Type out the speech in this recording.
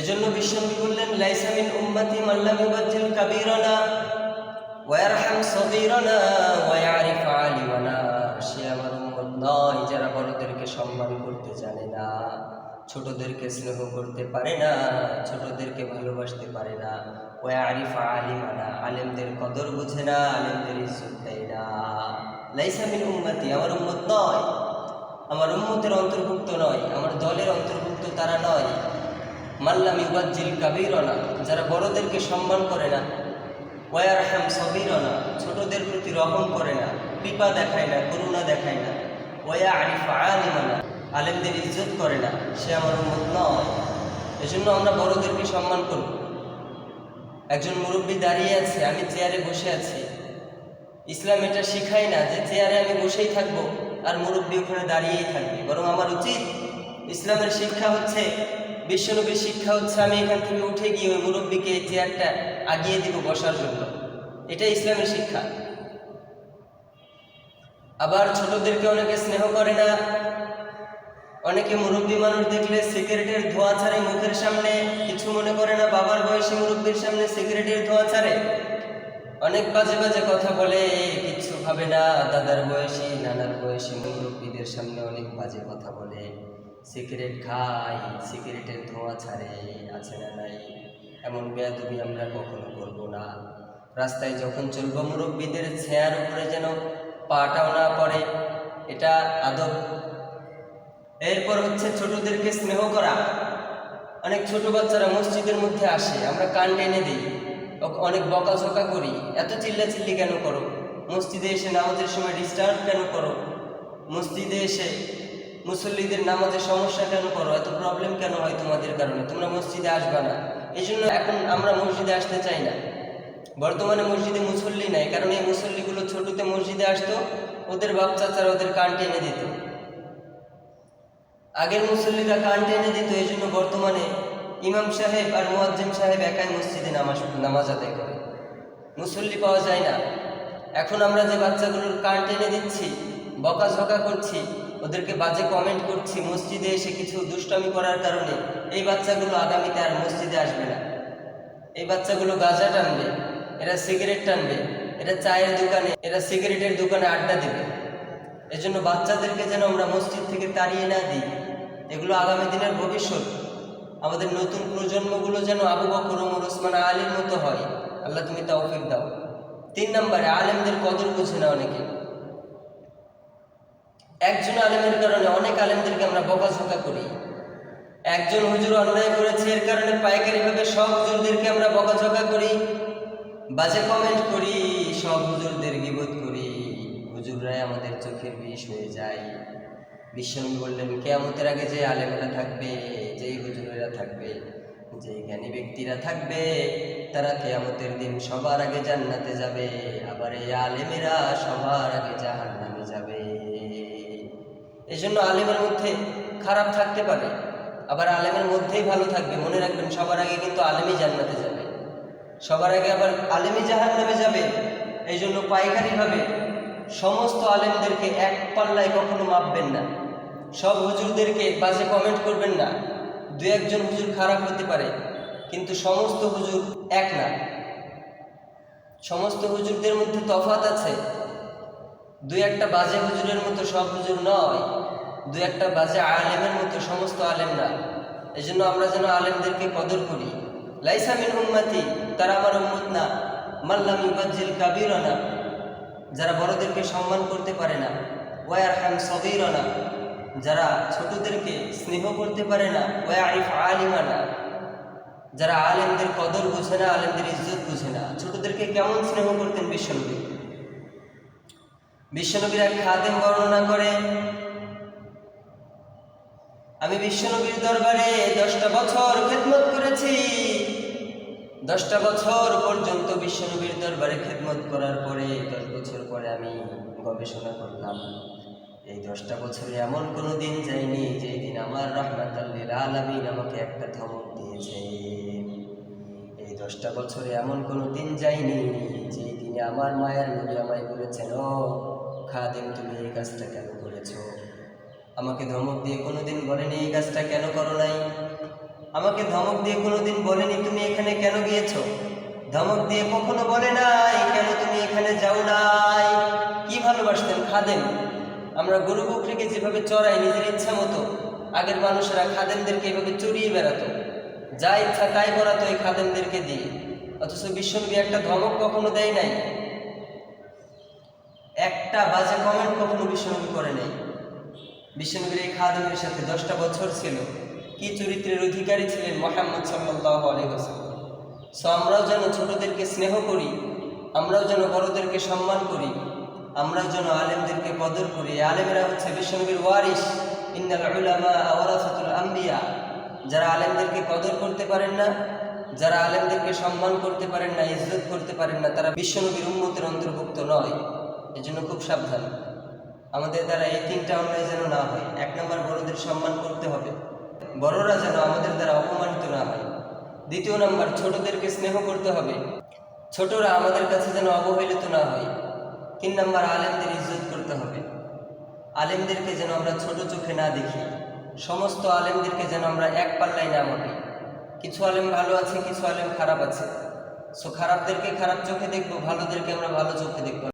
এজন্য বিশ্বনবী বললেন লাইসামিন উম্মতি মাল্লাম ইউবাজ্জিল কাবীরানা ওয়া ইয়ারহাম সগীরানা ওয়া ইয়ারিফ আলিমানা সে আমার উম্মত নয় যারা বড়দেরকে সম্মান করতে জানে না, ছোটদেরকে স্নেহ করতে পারে না, ছোটদেরকে ভালোবাসতে পারে না। ওয়া ইয়ারিফ আলিমানা, আলেমদের কদর বুঝে না, আলেমদের ইজ্জত দেয় না। লাইসামিন উম্মতি, আমার উম্মত নয়। আমার উম্মতের অন্তর্ভুক্ত নয়, আমার দলের অন্তর্ভুক্ত তারা নয়। মাল্লাম ইউবাজ্জিল কাবিরনা, যারা বড়দেরকে সম্মান করে না ওয়ার হ্যাম সবিরনা, ছোটদের প্রতি রহম করে না, কৃপা দেখায় না, করুণা দেখায় না, ওয়া আরিফা আলিমানা, আলেমদের ইজ্জত করে না, সে আমার উন্মত নয়। এজন্য আমরা বড়দেরকে সম্মান করব। একজন মুরব্বী দাঁড়িয়ে আছে, আমি চেয়ারে বসে আছি। ইসলাম এটা শিখায় না যে চেয়ারে আমি বসেই থাকব, আর মুরব্বী ওখানে দাঁড়িয়েই থাকবে। বরং আমার উচিত ইসলামের শিক্ষা হচ্ছে বিশ্বনবীর শিক্ষা হচ্ছে আমি এখান থেকে উঠে গিয়ে ওই মুরব্বীকে চেয়ারটা আগিয়ে দিব বসার জন্য। এটা ইসলামের শিক্ষা। আবার ছোটদেরকে অনেকে স্নেহ করে না। অনেকে মুরব্বী মানুষ দেখলে সিগারেটের ধোঁয়া ছাড়ে মুখের সামনে, কিছু মনে করে না বাবার বয়সী মুরব্বীর সামনে সিগারেটের ধোঁয়া ছাড়ে। অনেক বাজে বাজে কথা বলে কিচ্ছু ভাবে না, দাদার বয়সী, নানার বয়সী মুরব্বীদের সামনে অনেক বাজে কথা বলে। সিগারেট খায় সিগারেটের ধোঁয়া ছাড়ে আছে না নাই। এমন বেয়াদবি আমরা কখনো করব না। রাস্তায় যখন চলবো, মুরব্বীদের ছেয়ার উপরে যেন পাটাও না পড়ে, এটা আদব। এরপর হচ্ছে ছোটদেরকে স্নেহ করা। অনেক ছোট বাচ্চারা মসজিদের মধ্যে আসে, আমরা কান টেনে দিই। অনেক বকাঝকা করি। এত চিল্লা চিল্লি কেন করো? মসজিদে এসে নামাজের সময় ডিস্টার্ব কেন করো? মসজিদে এসে মুসল্লিদের নামাজের সমস্যা কেন করো? এত প্রবলেম কেন হয় তোমাদের কারণে? তোমরা মসজিদে আসবা না। এই জন্য এখন আমরা মসজিদে আসতে চাই না। বর্তমানে মসজিদে মুসল্লি নাই, কারণ এই মুসল্লিগুলো ছোটতে মসজিদে আসতো, ওদের বাপ চাচারা ওদের কান টেনে দিত। আগের মুসল্লিরা কান টেনে দিত এই জন্য বর্তমানে ইমাম সাহেব আর মুয়াজ্জিম সাহেব একাই মসজিদে নামাজ নামাজ আদায় করে। মুসল্লি পাওয়া যায় না। এখন আমরা যে বাচ্চাগুলোর কান টেনে দিচ্ছি, বকাঝকা করছি ওদেরকে বাজে কমেন্ট করছি, মসজিদে এসে কিছু দুষ্টামি করার কারণে এই বাচ্চাগুলো আগামীতে আর মসজিদে আসবে না। এই বাচ্চাগুলো গাঁজা টানবে, এরা সিগারেট টানবে, এরা চায়ের দোকানে, এরা সিগারেটের দোকানে আড্ডা দেবে। এজন্য বাচ্চাদেরকে যেন আমরা মসজিদ থেকে তাড়িয়ে না দিই, এগুলো আগামী দিনের ভবিষ্যৎ। আমাদের নতুন প্রজন্মগুলো যেন আবু বকর ওমর ওসমান আলীর মতো হয়। আল্লাহ তুমি তৌফিক দাও। তিন নম্বরে, আলেমদের কদর বুঝে না অনেকে। একজন আলেমের কারণে অনেক আলেমদেরকে আমরা বকাঝকা করি। একজন হুজুর অন্যায় করেছে, এর কারণে পাইকারিভাবে সব হুজুরদেরকে আমরা বকাঝকা করি। বাজে কমেন্ট করি, সব হুজুরদের গিবত করি। হুজুররাই আমাদের চোখের বিষ হয়ে যায়। বিশ্বনবী বললেন কেয়ামতের আগে যে আলেমেরা থাকবে, যেই হুজুরেরা থাকবে, যেই জ্ঞানী ব্যক্তিরা থাকবে, তারা কেয়ামতের দিন সবার আগে জান্নাতে যাবে। আবার এই আলেমেরা সবার আগে যাবে এই জন্য আলেমের মধ্যে খারাপ থাকতে পারে। আবার আলেমের মধ্যেই ভালো থাকবে। মনে রাখবেন, সবার আগে কিন্তু আলেমই জান্নাতে যাবে। সবার আগে আবার আলেমই জাহান নামে যাবে। এই জন্য পাইকারিভাবে সমস্ত আলেমদেরকে এক পাল্লায় কখনো মাপবেন না। সব হুজুরদেরকে বাজে কমেন্ট করবেন না। দু একজন হুজুর খারাপ হতে পারে, কিন্তু সমস্ত হুজুর এক না। সমস্ত হুজুরদের মধ্যে তফাত আছে। দুই একটা বাজে হুজুরের মতো সব হুজুর নয়, দুই একটা বাজে আলেমের মতো সমস্ত আলেম না এই জন্য আমরা যেন আলেমদেরকে কদর করি। লাইসা মিন উম্মাতি, তারা আমার উম্মত না। মাল্লাম ইবাজ্জিল কাবিরনা, যারা বড়দেরকে সম্মান করতে পারে না। ওয়ার হ্যাম সগীরনা, যারা ছোটদেরকে স্নেহ করতে পারে না। ওয়া আরিফ আলিমানা, যারা আলেমদের কদর বুঝে না, আলেমদের ইজ্জত বুঝে না। ছোটদেরকে কেমন স্নেহ করতেন বিশ্বনবী বিশ্বনবীর খাদেম বর্ণনা করে। আমি বিশ্বনবীর দরবারে দশটা বছর খেদমত করেছি। দশটা বছর পর্যন্ত বিশ্বনবীর দরবারে খেদমত করার পরে দশ বছর পরে আমি গবেষণা করলাম। এই দশটা বছরে এমন কোনো দিন যায়নি যেই দিন আমার রহমাতাল্লিল আলামিন আমাকে একটা ধমক দিয়েছে। এই দশটা বছরে এমন কোনো দিন যায়নি যেই দিনে আমার মায়ের নবী আমায় বলেছেন, ও খাদেম তুমি এই কাজটা কেন করেছ? আমাকে ধমক দিয়ে কোনোদিন বলেনি এই কাজটা কেন করো নাই? আমাকে ধমক দিয়ে কোনোদিন বলেনি তুমি এখানে কেন গিয়েছো? ধমক দিয়ে কখনো বলে নাই, কেন তুমি এখানে যাও নাই? কি ভালোবাসতেন খাদেম? আমরা গরু বকরিকে যেভাবে চড়াই নিজের ইচ্ছা মতো, আগের মানুষেরা খাদেমদেরকে এভাবে চড়িয়ে বেড়াতো। যা ইচ্ছা তাই করাতো এই খাদেমদেরকে দিয়ে। অথচ বিশ্বনবী একটা ধমক কখনো দেয় নাই। একটা বাজে কমেন্ট কখনো বিশ্বনবী করে নাই। বিশ্বনবীর এই খাদেমের সাথে দশটা বছর ছিল। কি চরিত্রের অধিকারী ছিলেন মোহাম্মদ সাল্লাহ আলহাম সো আমরাও যেন ছোটদেরকে স্নেহ করি, আমরাও যেন বড়দেরকে সম্মান করি, আমরাও যেন আলেমদেরকে কদর করি। আলেমেরা হচ্ছে বিশ্বনবীর ওয়ারিস আম্বিয়া। যারা আলেমদেরকে কদর করতে পারেন না, যারা আলেমদেরকে সম্মান করতে পারেন না, ইজ্জত করতে পারেন না, তারা বিশ্বনবীর উম্মতের অন্তর্ভুক্ত নয়। এজন্য খুব সাবধান। আমাদের দ্বারা এই তিনটা অন্যায় যেন না হয়, এক নম্বর বড়দের সম্মান করতে হবে। বড়রা যেন আমাদের দ্বারা অপমানিত না হয়। দ্বিতীয় নম্বর, ছোটদেরকে স্নেহ করতে হবে। ছোটরা আমাদের কাছে যেন অবহেলিত না হয়। তিন নম্বর, আলেমদের ইজ্জত করতে হবে। আলেমদেরকে যেন আমরা ছোট চোখে না দেখি। সমস্ত আলেমদেরকে যেন আমরা এক পাল্লায় না মাপি। কিছু আলেম ভালো আছে, কিছু আলেম খারাপ আছে। সো খারাপদেরকে খারাপ চোখে দেখব, ভালোদেরকে আমরা ভালো চোখে দেখব।